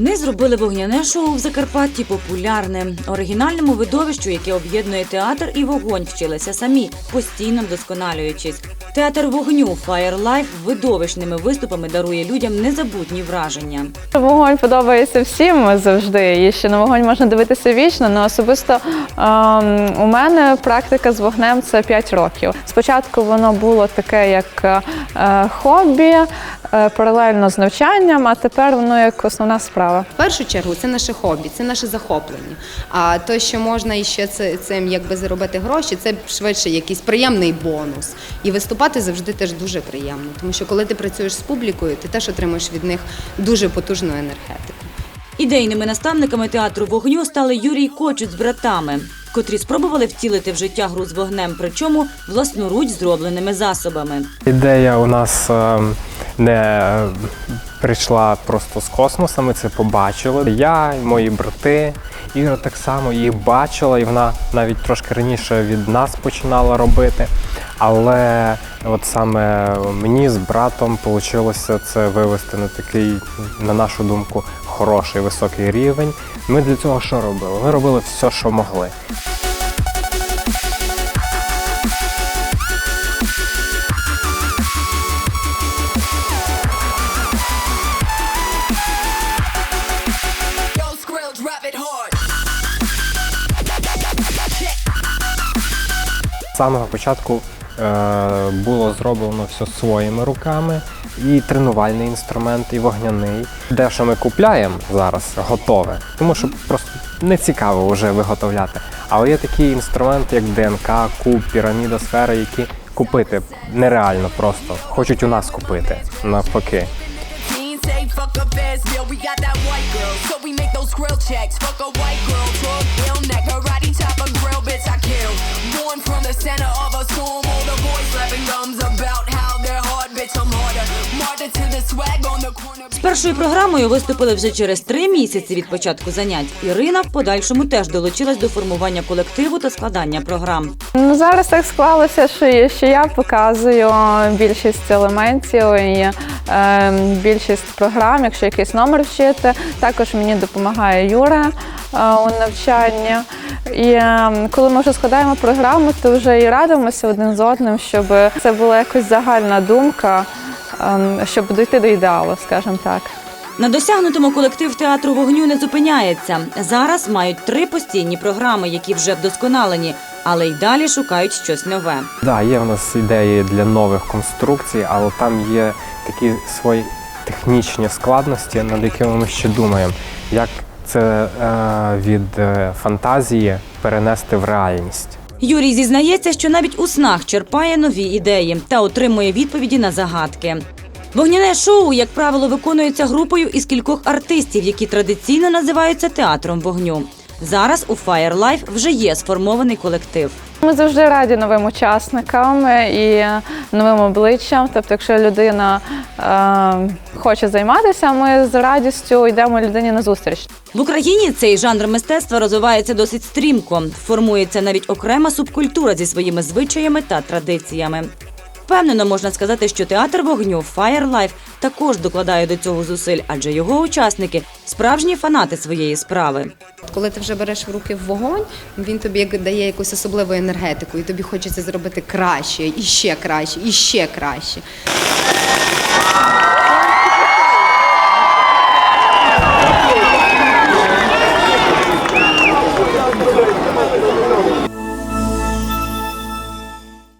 Вони зробили вогняне шоу в Закарпатті популярним. Оригінальному видовищу, яке об'єднує театр і вогонь, вчилися самі, постійно вдосконалюючись. Театр вогню Life видовищними виступами дарує людям незабутні враження. Вогонь подобається всім завжди. І ще на вогонь можна дивитися вічно. але особисто ем, у мене практика з вогнем це 5 років. Спочатку воно було таке, як е, хобі, е, паралельно з навчанням, а тепер воно як основна справа. В першу чергу це наше хобі, це наше захоплення. А то, що можна іще це- цим якби заробити гроші, це швидше якийсь приємний бонус. І виступати завжди теж дуже приємно, тому що коли ти працюєш з публікою, ти теж отримуєш від них дуже потужну енергетику. Ідейними наставниками театру вогню стали Юрій Кочут з братами, котрі спробували втілити в життя гру з вогнем, причому власноруч зробленими засобами. Ідея у нас е, не прийшла просто з космоса, ми це побачили. Я і мої брати, Іра так само її бачила, і вона навіть трошки раніше від нас починала робити. Але от саме мені з братом вийшло це вивести на такий, на нашу думку, хороший високий рівень. Ми для цього що робили? Ми робили все, що могли. З самого початку було зроблено все своїми руками, і тренувальний інструмент, і вогняний. Де що ми купляємо зараз готове, тому що просто не цікаво вже виготовляти. Але є такі інструменти, як ДНК, куб, піраміда, сфера, які купити нереально просто. Хочуть у нас купити навпаки. З першою програмою виступили вже через три місяці від початку занять. Ірина в подальшому теж долучилась до формування колективу та складання програм. Ну, зараз так склалося, що, я- що я показую більшість елементів і е, більшість програм, якщо якийсь номер вчити. Також мені допомагає Юра е, у навчанні. І е, коли ми вже складаємо програму, то вже і радимося один з одним, щоб це була якось загальна думка, щоб дійти до ідеалу, скажімо так. На досягнутому колектив театру вогню не зупиняється. Зараз мають три постійні програми, які вже вдосконалені, але й далі шукають щось нове. Да, є в нас ідеї для нових конструкцій, але там є такі свої технічні складності, над якими ми ще думаємо, як це е, від е, фантазії перенести в реальність. Юрій зізнається, що навіть у снах черпає нові ідеї та отримує відповіді на загадки. Вогняне шоу, як правило, виконується групою із кількох артистів, які традиційно називаються театром вогню. Зараз у Fire Life вже є сформований колектив. Ми завжди раді новим учасникам і новим обличчям. Тобто, якщо людина е, хоче займатися, ми з радістю йдемо людині на зустріч. В Україні цей жанр мистецтва розвивається досить стрімко. Формується навіть окрема субкультура зі своїми звичаями та традиціями. Впевнено можна сказати, що театр вогню Fire Life також докладає до цього зусиль, адже його учасники справжні фанати своєї справи. Коли ти вже береш в руки вогонь, він тобі дає якусь особливу енергетику, і тобі хочеться зробити краще, і ще краще, і ще краще.